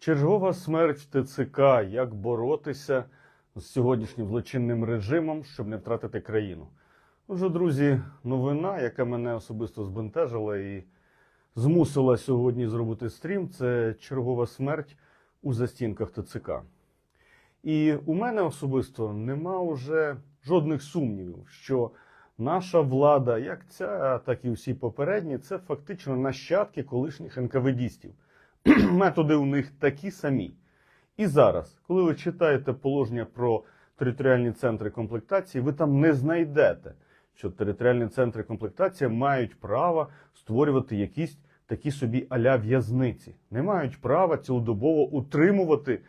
Чергова смерть ТЦК. Як боротися з сьогоднішнім злочинним режимом, щоб не втратити країну? Отже, друзі, новина, яка мене особисто збентежила і змусила сьогодні зробити стрім, це чергова смерть у застінках ТЦК. І у мене особисто нема вже жодних сумнівів, що наша влада, як ця, так і всі попередні, це фактично нащадки колишніх НКВДістів. Методи у них такі самі. І зараз, коли ви читаєте положення про територіальні центри комплектації, ви там не знайдете, що територіальні центри комплектації мають право створювати якісь такі собі аля в'язниці, не мають права цілодобово утримувати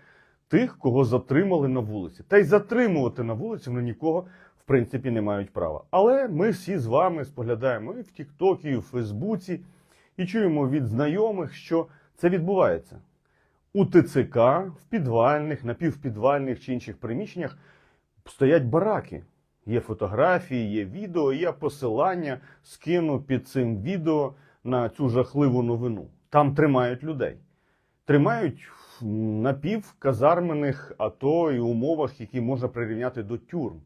тих, кого затримали на вулиці. Та й затримувати на вулиці вони нікого в принципі не мають права. Але ми всі з вами споглядаємо і в Тіктокі, і в Фейсбуці, і чуємо від знайомих, що це відбувається. У ТЦК, в підвальних, напівпідвальних чи інших приміщеннях стоять бараки. Є фотографії, є відео, є посилання, скину під цим відео на цю жахливу новину. Там тримають людей. Тримають напівказармених АТО і умовах, які можна прирівняти до тюрм.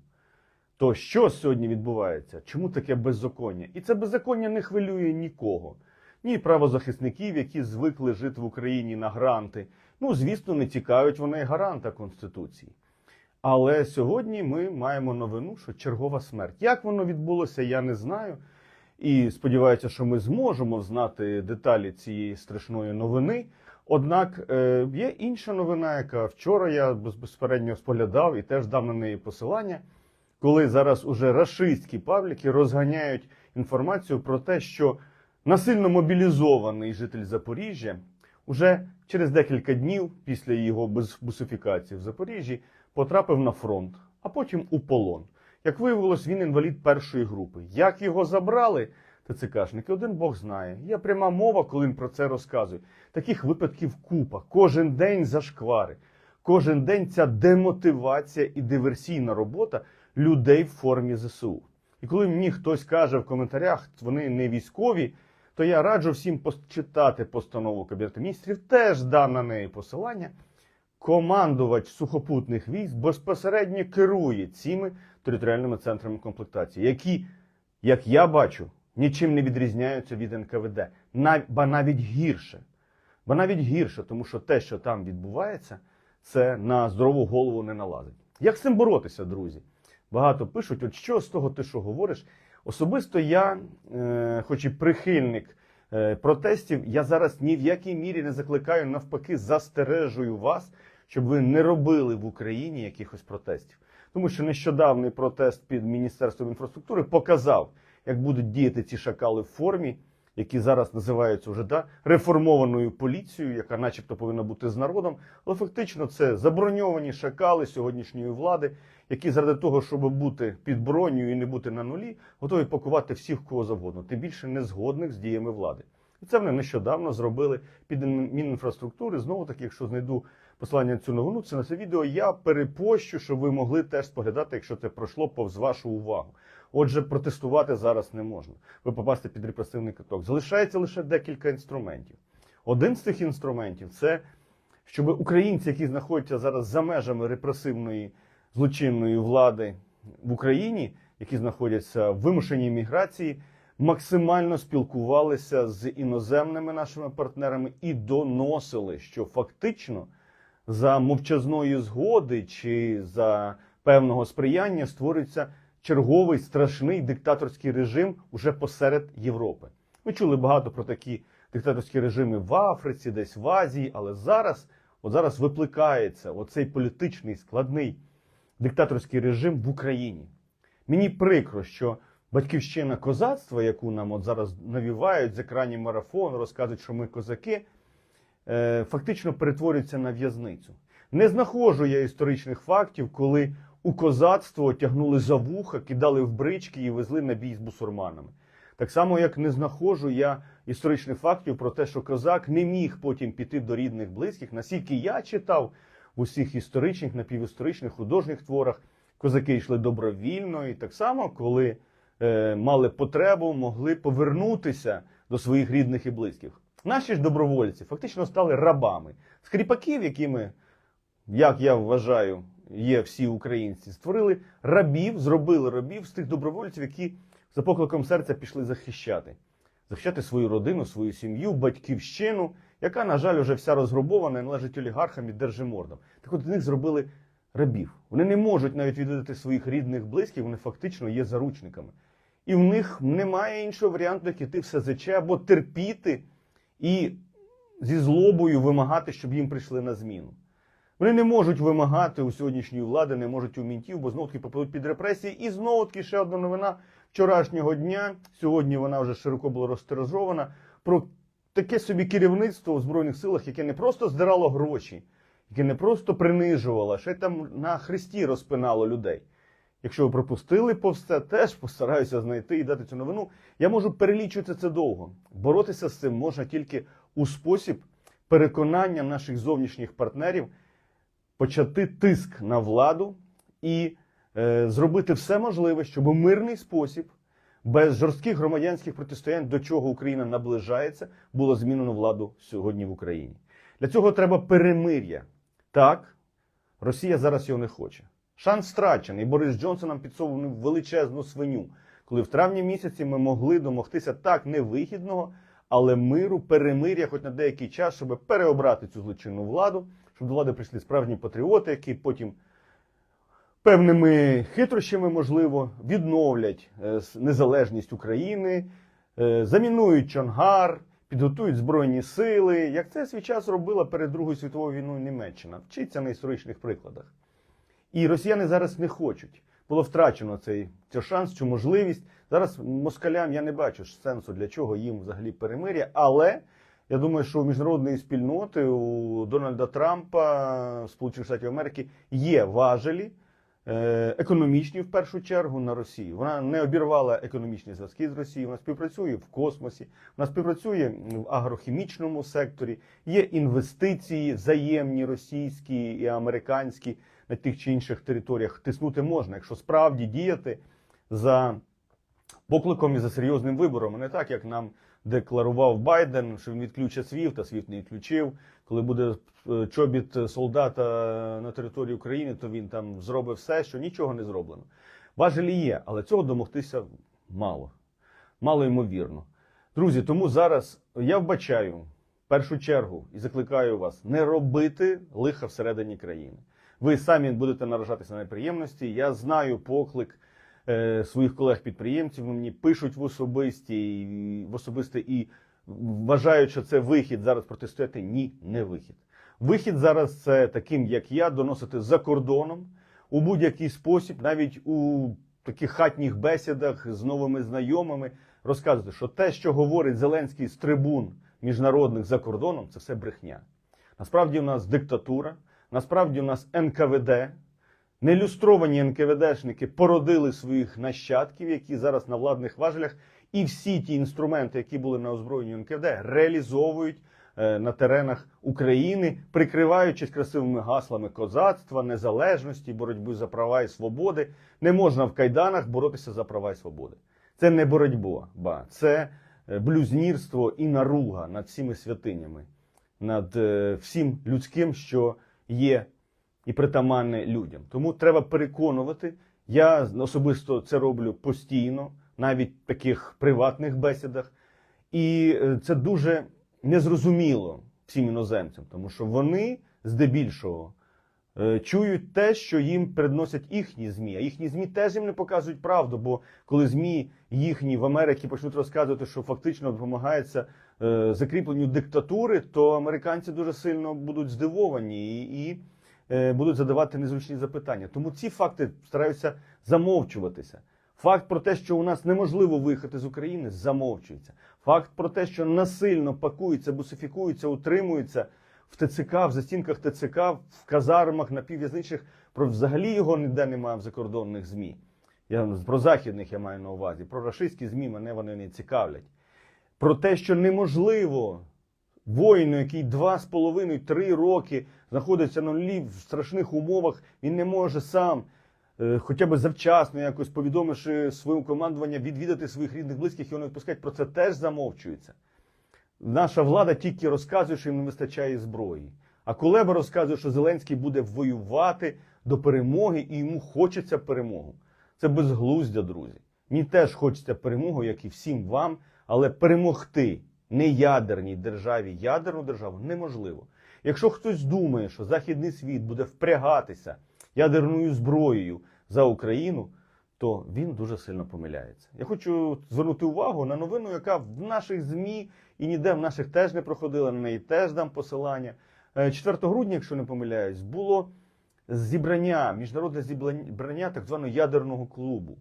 То що сьогодні відбувається? Чому таке беззаконня? І це беззаконня не хвилює нікого. Ні правозахисників, які звикли жити в Україні на гранти. Ну, звісно, не тікають вони гаранта Конституції. Але сьогодні ми маємо новину, що чергова смерть. Як воно відбулося, я не знаю. І сподіваюся, що ми зможемо знати деталі цієї страшної новини. Однак е, є інша новина, яка вчора я безпосередньо споглядав і теж дав на неї посилання, коли зараз уже рашистські пабліки розганяють інформацію про те, що насильно мобілізований житель Запоріжжя уже через декілька днів після його бусифікації в Запоріжжі потрапив на фронт, а потім у полон. Як виявилось, він інвалід першої групи. Як його забрали, ТЦКшники, один Бог знає. Є пряма мова, коли він про це розказує. Таких випадків купа. Кожен день зашквари. Кожен день ця демотивація і диверсійна робота людей в формі ЗСУ. І коли мені хтось каже в коментарях, вони не військові, то я раджу всім почитати постанову Кабінету міністрів, теж дам на неї посилання. Командувач сухопутних військ безпосередньо керує цими територіальними центрами комплектації, які, як я бачу, нічим не відрізняються від НКВД, ба навіть гірше. Ба навіть гірше, тому що те, що там відбувається, це на здорову голову не налазить. Як з цим боротися, друзі? Багато пишуть, от що з того ти що говориш? Особисто я, е, хоч і прихильник е, протестів, я зараз ні в якій мірі не закликаю, навпаки, застережую вас, щоб ви не робили в Україні якихось протестів. Тому що нещодавний протест під Міністерством інфраструктури показав, як будуть діяти ці шакали в формі, які зараз називаються вже да, реформованою поліцією, яка начебто повинна бути з народом. Але фактично це заброньовані шакали сьогоднішньої влади, які заради того, щоб бути під бронею і не бути на нулі, готові пакувати всіх кого завгодно, тим більше не згодних з діями влади. І це вони нещодавно зробили під Мінінфраструктури. Знову таки, якщо знайду посилання на цю новину, це на це відео я перепощу, щоб ви могли теж споглядати, якщо це пройшло повз вашу увагу. Отже, протестувати зараз не можна. Ви попасти під репресивний каток. Залишається лише декілька інструментів. Один з цих інструментів це щоб українці, які знаходяться зараз за межами репресивної злочинної влади в Україні, які знаходяться в вимушеній міграції, максимально спілкувалися з іноземними нашими партнерами і доносили, що фактично за мовчазної згоди чи за певного сприяння створюється черговий страшний диктаторський режим уже посеред Європи. Ми чули багато про такі диктаторські режими в Африці, десь в Азії, але зараз, от зараз випликається оцей політичний складний диктаторський режим в Україні. Мені прикро, що батьківщина козацтва, яку нам от зараз навівають з екранів марафон, розказують, що ми козаки, е, фактично перетворюється на в'язницю. Не знаходжу я історичних фактів, коли у козацтво тягнули за вуха, кидали в брички і везли на бій з бусурманами. Так само, як не знаходжу я історичних фактів про те, що козак не міг потім піти до рідних близьких. Наскільки я читав в усіх історичних, напівісторичних, художніх творах, козаки йшли добровільно, і так само, коли е, мали потребу, могли повернутися до своїх рідних і близьких. Наші ж добровольці фактично стали рабами. Скріпаків, якими, як я вважаю, є всі українці, створили рабів, зробили рабів з тих добровольців, які за покликом серця пішли захищати. Захищати свою родину, свою сім'ю, батьківщину, яка, на жаль, вже вся розграбована і належить олігархам і держимордам. Так от з них зробили рабів. Вони не можуть навіть відвідати своїх рідних близьких, вони фактично є заручниками. І в них немає іншого варіанту, як іти в СЗЧ або терпіти і зі злобою вимагати, щоб їм прийшли на зміну. Вони не можуть вимагати у сьогоднішньої влади, не можуть у мінтів, бо знову таки попадуть під репресії. І знову таки ще одна новина вчорашнього дня. Сьогодні вона вже широко була розтиражована про таке собі керівництво у збройних силах, яке не просто здирало гроші, яке не просто принижувало, ще й там на хресті розпинало людей. Якщо ви пропустили повз це, теж постараюся знайти і дати цю новину. Я можу перелічувати це довго. Боротися з цим можна тільки у спосіб переконання наших зовнішніх партнерів почати тиск на владу і е, зробити все можливе, щоб у мирний спосіб, без жорстких громадянських протистоянь, до чого Україна наближається, було змінено владу сьогодні в Україні. Для цього треба перемир'я. Так, Росія зараз його не хоче. Шанс втрачений. Борис Джонсон нам підсовував величезну свиню, коли в травні місяці ми могли домогтися так невигідного, але миру, перемир'я, хоч на деякий час, щоб переобрати цю злочинну владу, щоб до влади прийшли справжні патріоти, які потім певними хитрощами, можливо, відновлять е, незалежність України, е, замінують Чонгар, підготують збройні сили, як це свій час робила перед Другою світовою війною Німеччина. Вчиться на історичних прикладах. І росіяни зараз не хочуть. Було втрачено цей, цей шанс, цю можливість. Зараз москалям я не бачу сенсу, для чого їм взагалі перемир'я. Але я думаю, що у міжнародної спільноти у Дональда Трампа, Сполучених Штатів Америки, є важелі. е, Економічні в першу чергу на Росію. Вона не обірвала економічні зв'язки з Росією, вона співпрацює в космосі, вона співпрацює в агрохімічному секторі, є інвестиції взаємні російські і американські на тих чи інших територіях. Тиснути можна, якщо справді діяти за покликом і за серйозним вибором, а не так, як нам декларував Байден, що він відключить СВІФТ, а СВІФТ не відключив. Коли буде е, чобіт солдата на території України, то він там зробить все, що нічого не зроблено. Важелі є, але цього домогтися мало. Мало ймовірно. Друзі, тому зараз я вбачаю в першу чергу і закликаю вас не робити лиха всередині країни. Ви самі будете наражатися на неприємності. Я знаю поклик е, своїх колег-підприємців. Мені пишуть в особисті в особисте і вважають, що це вихід зараз протистояти. Ні, не вихід. Вихід зараз це таким, як я, доносити за кордоном у будь-який спосіб, навіть у таких хатніх бесідах з новими знайомими, розказувати, що те, що говорить Зеленський з трибун міжнародних за кордоном, це все брехня. Насправді у нас диктатура, насправді у нас НКВД. Нелюстровані НКВДшники породили своїх нащадків, які зараз на владних важелях, і всі ті інструменти, які були на озброєнні НКВД, реалізовують е, на теренах України, прикриваючись красивими гаслами козацтва, незалежності, боротьби за права і свободи. Не можна в кайданах боротися за права і свободи. Це не боротьба, ба це е, блюзнірство і наруга над всіми святинями, над е, всім людським, що є і притаманне людям. Тому треба переконувати. Я особисто це роблю постійно, навіть в таких приватних бесідах. І е, це дуже незрозуміло всім іноземцям, тому що вони здебільшого е, чують те, що їм передносять їхні ЗМІ. А їхні ЗМІ теж їм не показують правду, бо коли ЗМІ їхні в Америці почнуть розказувати, що фактично допомагається е, закріпленню диктатури, то американці дуже сильно будуть здивовані і, будуть задавати незручні запитання. Тому ці факти стараються замовчуватися. Факт про те, що у нас неможливо виїхати з України, замовчується. Факт про те, що насильно пакуються, бусифікуються, утримуються в ТЦК, в застінках ТЦК, в казармах, напівв'язничних, про взагалі його ніде немає в закордонних ЗМІ. Я про західних я маю на увазі. Про рашистські ЗМІ мене вони не цікавлять. Про те, що неможливо воїну, який два з половиною три роки знаходиться на нулі в страшних умовах, він не може сам, е, хоча б завчасно, якось повідомивши своєму командування, відвідати своїх рідних близьких, його не відпускають. Про це теж замовчується. наша влада тільки розказує, що їм не вистачає зброї. А Кулеба розказує, що Зеленський буде воювати до перемоги і йому хочеться перемогу. Це безглуздя, друзі. Мені теж хочеться перемоги, як і всім вам, але перемогти неядерній державі ядерну державу неможливо. Якщо хтось думає, що західний світ буде впрягатися ядерною зброєю за Україну, то він дуже сильно помиляється. Я хочу звернути увагу на новину, яка в наших ЗМІ і ніде в наших теж не проходила, на неї теж дам посилання. Е, 4 грудня, якщо не помиляюсь, було зібрання, міжнародне зібрання так званого ядерного клубу.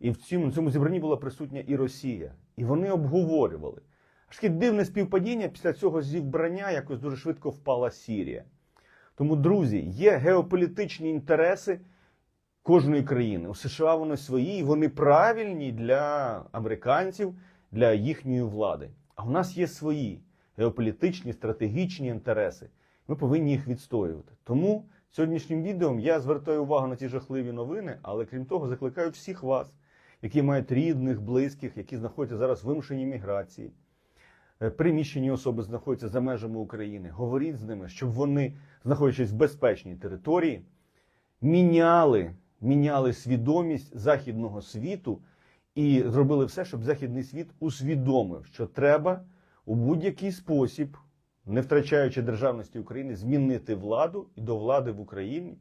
І в цьому, в цьому зібранні була присутня і Росія. І вони обговорювали. Аж таке дивне співпадіння після цього зібрання якось дуже швидко впала Сірія. Тому, друзі, є геополітичні інтереси кожної країни. У США вони свої, і вони правильні для американців, для їхньої влади. А у нас є свої геополітичні, стратегічні інтереси. Ми повинні їх відстоювати. Тому сьогоднішнім відео я звертаю увагу на ці жахливі новини, але крім того, закликаю всіх вас, які мають рідних, близьких, які знаходяться зараз в вимушеній міграції. Е, Приміщені особи знаходяться за межами України. Говоріть з ними, щоб вони, знаходячись в безпечній території, міняли, міняли свідомість західного світу і зробили все, щоб західний світ усвідомив, що треба у будь-який спосіб, не втрачаючи державності України, змінити владу і до влади в Україні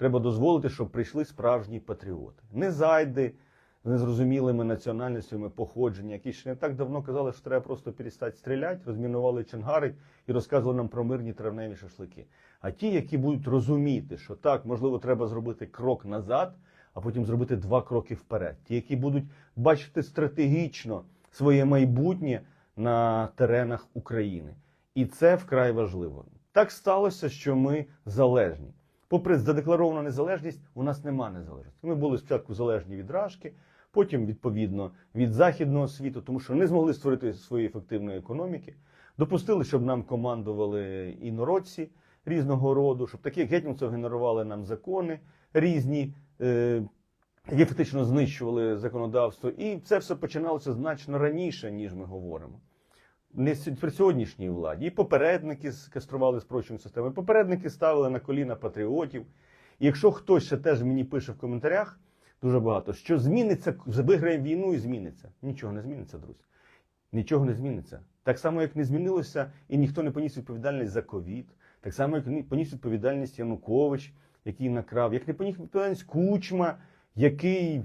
треба дозволити, щоб прийшли справжні патріоти. Не зайди незрозумілими національностями походження, які ще не так давно казали, що треба просто перестати стріляти, розмінували чангари і розказували нам про мирні травневі шашлики. А ті, які будуть розуміти, що так, можливо, треба зробити крок назад, а потім зробити два кроки вперед. Ті, які будуть бачити стратегічно своє майбутнє на теренах України. І це вкрай важливо. Так сталося, що ми залежні. Попри задекларовану незалежність, у нас нема незалежності. Ми були спочатку залежні від Рашки, потім, відповідно, від західного світу, тому що не змогли створити своєї ефективної економіки. Допустили, щоб нам командували інородці різного роду, щоб такі як Гетьманцев генерували нам закони різні, е, які фактично знищували законодавство. І це все починалося значно раніше, ніж ми говоримо. Не при сьогоднішній владі. І попередники скастрували спрощену систему, і попередники ставили на коліна патріотів. І якщо хтось ще теж мені пише в коментарях дуже багато, що зміниться, виграємо війну і зміниться. Нічого не зміниться, друзі. Нічого не зміниться. Так само, як не змінилося, і ніхто не поніс відповідальність за ковід, так само, як не поніс відповідальність Янукович, який накрав, як не поніс відповідальність Кучма, який е,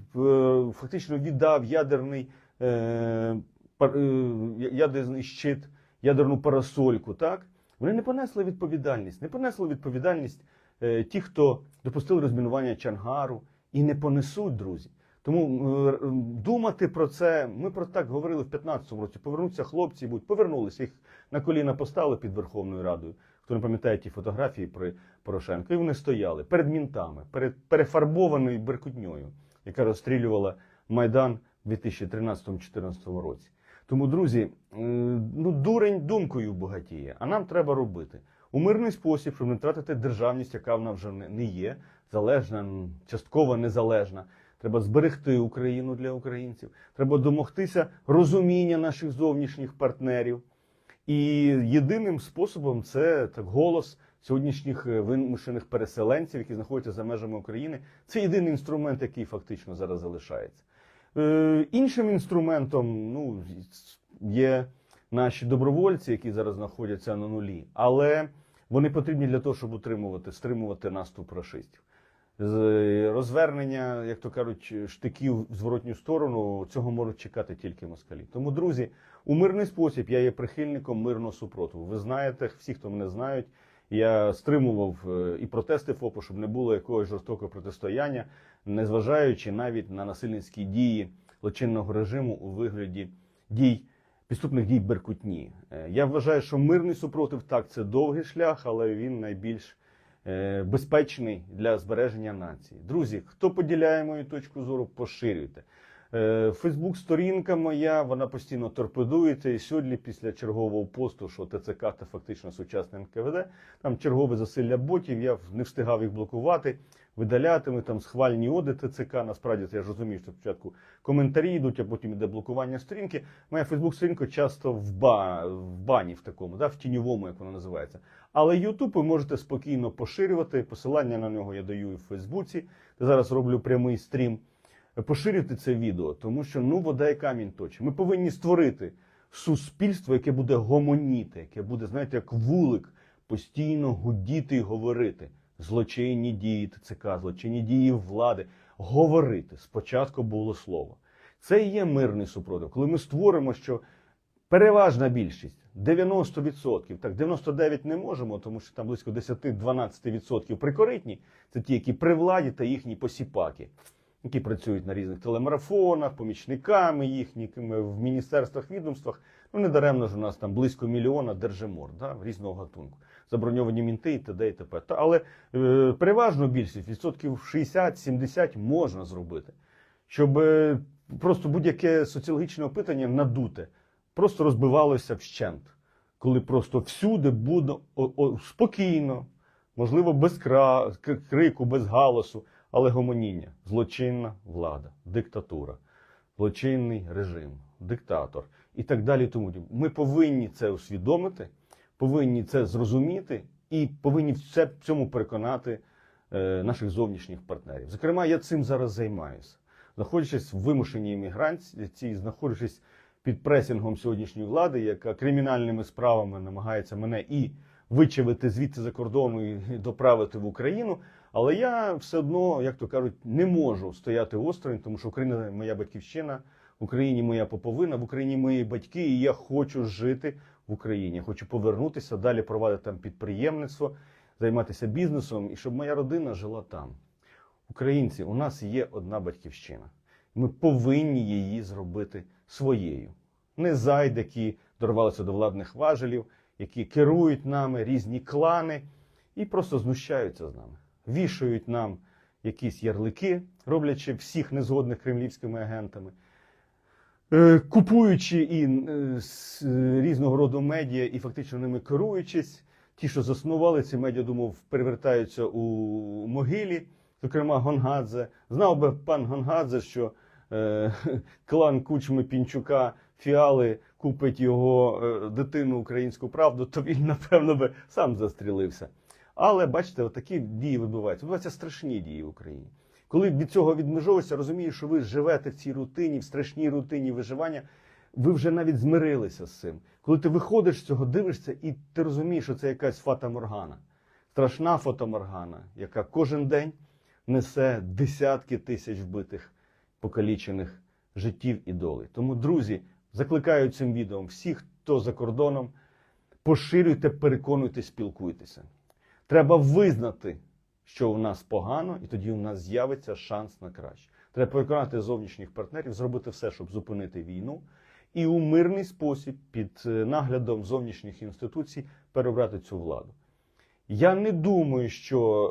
фактично віддав ядерний, е, пар- е, ядерний щит, ядерну парасольку. Так? Вони не понесли відповідальність. Не понесли відповідальність е, ті, хто допустили розмінування Чангару, і не понесуть, друзі. Тому е, думати про це, ми про так говорили в 15-му році. Повернуться хлопці, будуть повернулися, їх на коліна поставили під Верховною Радою. Хто не пам'ятає ті фотографії при Порошенко, і вони стояли перед мінтами, перед перефарбованою беркутньою, яка розстрілювала Майдан у 2013-2014 році. Тому, друзі, е, ну дурень думкою багатіє, а нам треба робити у мирний спосіб, щоб не втратити державність, яка в нас вже не є, залежна, частково незалежна. Треба зберегти Україну для українців. Треба домогтися розуміння наших зовнішніх партнерів. І єдиним способом це так голос сьогоднішніх е, вимушених переселенців, які знаходяться за межами України. Це єдиний інструмент, який фактично зараз залишається. Е, іншим інструментом ну, є наші добровольці, які зараз знаходяться на нулі, але вони потрібні для того, щоб утримувати, стримувати наступ рашистів. З- Розвернення, як то кажуть, штиків в зворотню сторону цього можуть чекати тільки москалі. Тому, друзі, у мирний спосіб я є прихильником мирного супротиву. Ви знаєте, всі, хто мене знають, я стримував е, і протести ФОПу, щоб не було якогось жорстокого протистояння, незважаючи навіть на насильницькі дії злочинного режиму у вигляді дій підступних дій Беркутні. Е, Я вважаю, що мирний супротив так це довгий шлях, але він найбільш е, безпечний для збереження нації. Друзі, хто поділяє мою точку зору, поширюйте. Е, Фейсбук-сторінка моя, вона постійно торпедується. І сьогодні, після чергового посту, що ТЦК це фактично сучасне НКВД, там чергове засилля ботів, я не встигав їх блокувати, видаляти. Ми там схвальні оди ТЦК. Насправді це я ж розумію, що спочатку коментарі йдуть, а потім іде блокування сторінки. Моя Фейсбук-сторінка часто в, ба, в бані в такому, да, в тіньовому, як воно називається. Але YouTube ви можете спокійно поширювати. Посилання на нього я даю і в Фейсбуці. Зараз роблю прямий стрім. Поширюйте це відео, тому що ну вода і камінь точить. Ми повинні створити суспільство, яке буде гомоніти, яке буде, знаєте, як вулик, постійно гудіти і говорити. Злочинні дії ТЦК, злочинні дії влади. Говорити. Спочатку було слово. Це і є мирний супротив. Коли ми створимо, що переважна більшість 90%, так 99% не можемо, тому що там близько 10-12% прикоритні. Це ті, які при владі та їхні посіпаки, які працюють на різних телемарафонах, помічниками їхніми в міністерствах, відомствах. Ну не даремно ж у нас там близько мільйона держимор да, різного гатунку. Заброньовані мінти і т.д. і т.п. Але е, переважну більшість, відсотків 60-70 можна зробити, щоб е, просто будь-яке соціологічне опитання надуте, просто розбивалося вщент, коли просто всюди буде о, о, спокійно, можливо, без кра, крику, без галасу, але гомоніння, злочинна влада, диктатура, злочинний режим, диктатор і так далі. Тому ми повинні це усвідомити, повинні це зрозуміти і повинні в це- в цьому переконати е, наших зовнішніх партнерів. Зокрема, я цим зараз займаюся. Знаходячись в вимушеній імміграції, знаходячись під пресінгом сьогоднішньої влади, яка кримінальними справами намагається мене і вичавити звідти за кордону і доправити в Україну. Але я все одно, як то кажуть, не можу стояти осторонь, тому що Україна моя батьківщина, в Україні моя поповина, в Україні мої батьки, і я хочу жити в Україні. Хочу повернутися, далі провадити там підприємництво, займатися бізнесом і щоб моя родина жила там. Українці, у нас є одна батьківщина. Ми повинні її зробити своєю. Не зайд, які дорвалися до владних важелів, які керують нами різні клани і просто знущаються з нами, вішають нам якісь ярлики, роблячи всіх незгодних кремлівськими агентами, купуючи і е, е, різного роду медіа і фактично ними керуючись. Ті, що заснували ці медіа, думав, перевертаються у могилі, зокрема Гонгадзе. Знав би пан Гонгадзе, що е, клан Кучми Пінчука Фіали купить його е, дитину українську правду, то він, напевно, би сам застрілився. Але бачите, отакі дії відбуваються. Відбуваються страшні дії в Україні. Коли від цього відмежовуєшся, розумієш, що ви живете в цій рутині, в страшній рутині виживання, ви вже навіть змирилися з цим. Коли ти виходиш з цього, дивишся, і ти розумієш, що це якась фата Моргана, страшна фата Моргана, яка кожен день несе десятки тисяч вбитих, покалічених життів і долей. Тому, друзі, закликаю цим відео всіх, хто за кордоном, поширюйте, переконуйте, спілкуйтеся. Треба визнати, що у нас погано, і тоді у нас з'явиться шанс на краще. Треба переконати зовнішніх партнерів, зробити все, щоб зупинити війну, і у мирний спосіб під е, наглядом зовнішніх інституцій перебрати цю владу. Я не думаю, що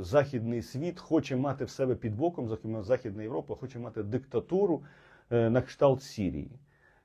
е, західний світ хоче мати в себе під боком, зокрема Західна Європа, хоче мати диктатуру е, на кшталт Сірії.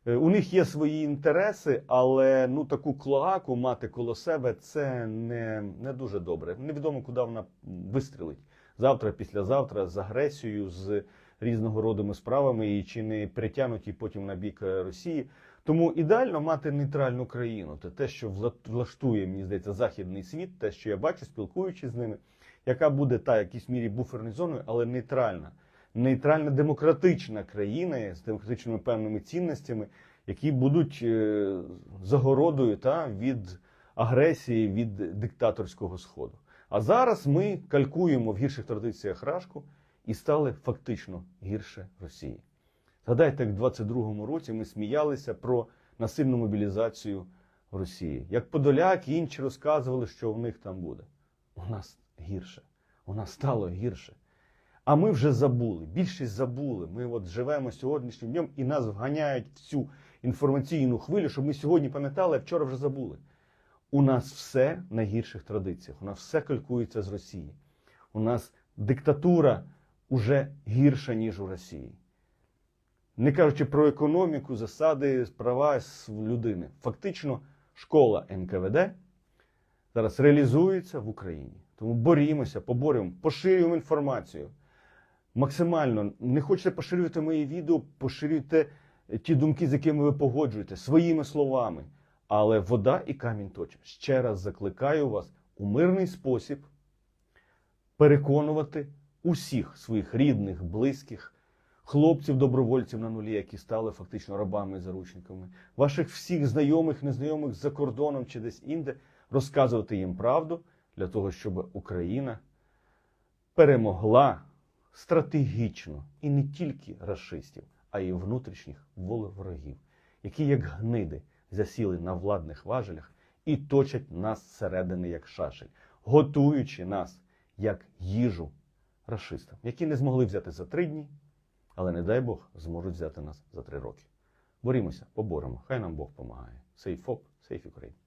Е, У них є свої інтереси, але ну таку клоаку мати коло себе це не, не дуже добре. Невідомо, куди вона вистрілить завтра, післязавтра з агресією, з різного роду справами і чи не притягнуті потім на бік е, Росії. Тому ідеально мати нейтральну країну. Це те, що вла- влаштує, мені здається, західний світ, те, що я бачу, спілкуючись з ними, яка буде та якійсь мірі буферною зоною, але нейтральна. Нейтральна демократична країна з демократичними певними цінностями, які будуть е, загородою та, від агресії, від диктаторського сходу. А зараз ми калькуємо в гірших традиціях Рашку і стали фактично гірше Росії. Згадайте, як в 22-му році ми сміялися про насильну мобілізацію Росії. Як Подоляк і інші розказували, що в них там буде. У нас гірше. У нас стало гірше. А ми вже забули. Більшість забули. Ми от живемо сьогоднішнім днем і нас вганяють в цю інформаційну хвилю, щоб ми сьогодні пам'ятали, а вчора вже забули. У нас все на гірших традиціях. У нас все калькується з Росії. У нас диктатура уже гірша, ніж у Росії. не кажучи про економіку, засади, права людини. Фактично, школа НКВД зараз реалізується в Україні. Тому борімося, поборюємо, поширюємо інформацію. Максимально не хочете поширювати мої відео, поширюйте е, ті думки, з якими ви погоджуєте, своїми словами. Але вода і камінь точать. Ще раз закликаю вас у мирний спосіб переконувати усіх своїх рідних, близьких, хлопців, добровольців на нулі, які стали фактично рабами і заручниками, ваших всіх знайомих, незнайомих за кордоном чи десь інде, розказувати їм правду для того, щоб Україна перемогла стратегічно і не тільки расистів, а й внутрішніх ворогів, які як гниди засіли на владних важелях і точать нас зсередини як шашель, готуючи нас як їжу расистам, які не змогли взяти за три дні, але не дай Бог зможуть взяти нас за три роки. Борімося, поборемо. Хай нам Бог помагає. Сейф ФОП, сейф Україна.